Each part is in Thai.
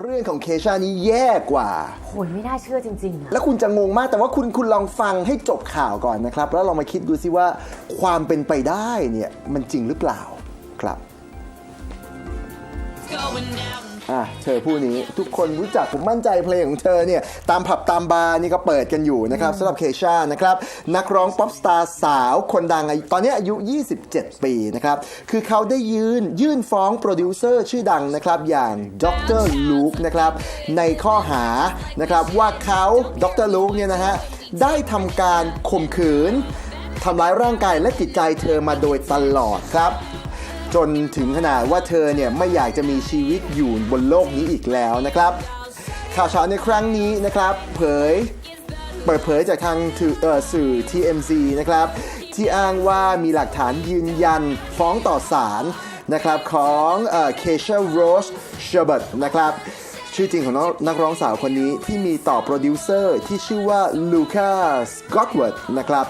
เรื่องของเคชานี้แย่กว่า โหยไม่น่าเชื่อจริงๆอะแล้วคุณจะงงมากแต่ว่าคุณคุณลองฟังให้จบข่าวก่อนนะครับ แล้วลองมาคิดดูซิว่าความเป็นไปได้เนี่ยมันจริงหรือเปล่าครับ going down. อะเธอผู้นี้ทุกคนรู้จักผมมั่นใจเพลงของเธอเนี่ยตามผับตามบาร์นี่ก็เปิดกันอยู่นะครับสำหรับเคชานะครับนักร้องป๊อปสตาร์สาวคนดังอายุตอนนี้อายุ 27 ปีนะครับคือเขาได้ยืนยื่นฟ้องโปรดิวเซอร์ชื่อดังนะครับอย่างดรลูกนะครับในข้อหานะครับว่าเขาดรลูกเนี่ยนะฮะได้ทำการข่มขืนทำร้ายร่างกายและจิตใจเธอมาโดยตลอดครับ จนถึงขนาดว่าเธอเนี่ยไม่อยากจะมีชีวิตอยู่บนโลกนี้อีกแล้วนะครับ ข่าวเช้าในครั้งนี้นะครับ เผยเปิดเผยจากทางสื่อ TMZ นะครับ ที่อ้างว่ามีหลักฐานยืนยันฟ้องต่อศาลนะครับของเคเช a โรสเชอร์เบิร์ตนะครับ ชื่อจริงของนักร้องสาวคนนี้ที่มีต่อโปรดิวเซอร์ที่ชื่อว่าลูคาสกอตเวิร์ดนะครับ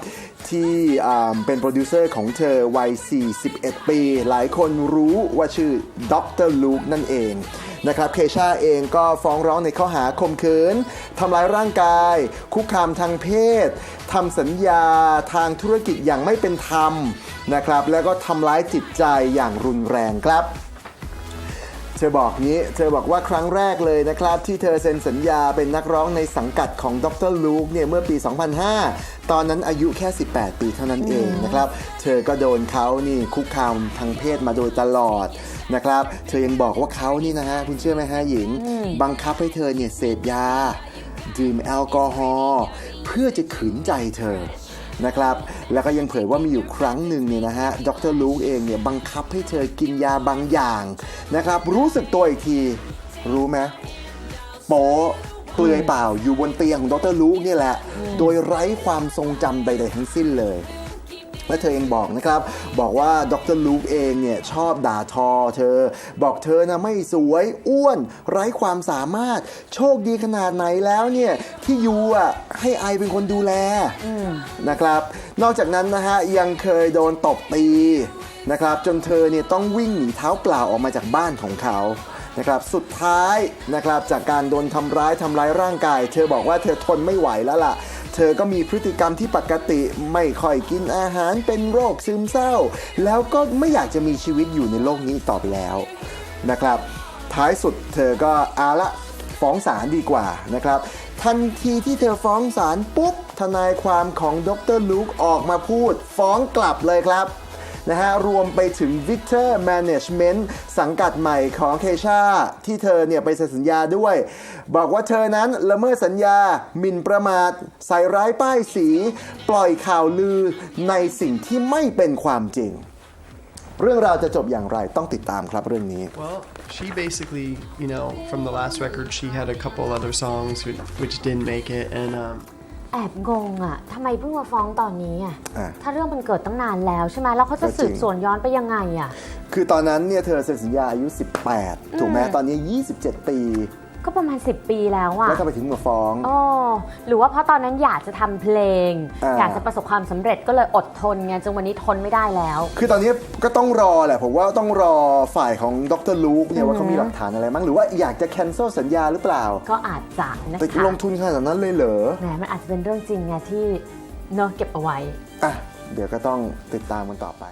ที่เป็นโปรดิวเซอร์ของเธอวัย 41 ปี หลายคนรู้ว่าชื่อดรลูกนั่นเองนะครับเคชาเองก็ฟ้องร้องในข้อหาข่มขืนทำร้ายร่างกาย คุกคามทางเพศทำสัญญาทางธุรกิจอย่างไม่เป็นธรรมนะครับ แล้วก็ทำร้ายจิตใจอย่างรุนแรงครับ เธอบอกงี้ เธอบอกว่าครั้งแรกเลยนะครับ ที่เธอเซ็นสัญญาเป็นนักร้องในสังกัดของดรลูกเนี่ยเมื่อปี 2005 ตอนนั้นอายุแค่ 18 ปีเท่านั้นเองนะครับ เธอก็โดนเขานี่คุกคามทางเพศมาโดยตลอดนะครับ เธอยังบอกว่าเขานี่นะฮะคุณเชื่อไหมฮะหญิง บังคับให้เธอเนี่ยเสพยา ดื่มแอลกอฮอล์เพื่อจะขืนใจเธอนะครับแล้วก็ยังเผยว่ามีอยู่ครั้งหนึ่งเนี่ยนะฮะดรลูกเองเนี่ยบังคับให้เธอกินยาบางอย่าง นะครับ รู้สึกตัวอีกที รู้ไหมโป๊ะเปลือยเปล่าอยู่บนเตียงของดรลูกเนี่ยแหละ โดยไร้ความทรงจำใดๆทั้งสิ้นเลย และเธอเองบอกนะครับ บอกว่าดรลูกเองเนี่ยชอบด่าทอเธอ บอกเธอนะไม่สวยอ้วน ไร้ความสามารถ โชคดีขนาดไหนแล้วเนี่ย ที่ยูอะให้ไอเป็นคนดูแลนะครับ นอกจากนั้นนะฮะ ยังเคยโดนตบตีนะครับจนเธอเนี่ยต้องวิ่งหนีเท้าเปล่าออกมาจากบ้านของเขานะครับสุดท้ายนะครับจากการโดนทำร้ายทำร้ายร่างกาย เธอบอกว่าเธอทนไม่ไหวแล้วล่ะ เธอก็มีพฤติกรรมที่ปกติไม่ค่อยกินอาหารเป็นโรคซึมเศร้า แล้วก็ไม่อยากจะมีชีวิตอยู่ในโลกนี้ต่อไปแล้วนะครับ ท้ายสุดเธอก็อาละฟ้องศาลดีกว่านะครับ ทันทีที่เธอฟ้องศาลปุ๊บทนายความของดรลูกออกมาพูด ฟ้องกลับเลยครับ นะฮะรวมไปถึง Victor Management สังกัดใหม่ของเคชาที่เธอเนี่ยไปเซ็นสัญญาด้วย บอกว่าเธอนั้นละเมิดสัญญาหมิ่นประมาท ใส่ร้ายป้ายสี ปล่อยข่าวลือในสิ่งที่ไม่เป็นความจริง เรื่องราวจะจบอย่างไรต้องติดตามครับเรื่องนี้ Well, she basically, you know, from the last record, she had a couple other songs which, which didn't make it, and um, อบงงอะทำไมเพิ่งมาฟ้องตอนนี้อะอะ ถ้าเรื่องมันเกิดตั้งนานแล้วใช่ไหมแล้วเขาจะก็จริงสืบสวนย้อนไปยังไงอะ คือตอนนั้นเนี่ยเธอเซ็นสัญญาอายุ 18 ถูกไหมตอนนี้ 27 ปี ก็ประมาณ 10 ปีแล้วอะแล้วทำไมถึงมาฟ้อง โอ้หรือว่าเพราะตอนนั้นอยากจะทำเพลง อ่า อยากจะประสบความสำเร็จก็เลยอดทนไงจนวันนี้ทนไม่ได้แล้ว คือตอนนี้ก็ต้องรอแหละผมว่าต้องรอฝ่ายของดรลูกเนี่ยว่าเขามีหลักฐานอะไรมั้งหรือว่าอยากจะ cancel สัญญาหรือเปล่าก็อาจจะนะไปคะลงทุนขนาดนั้นเลยเหรอแหมมันอาจจะเป็นเรื่องจริงไงที่เนอะเก็บเอาไว้ อะเดี๋ยวก็ต้องติดตามกันต่อไป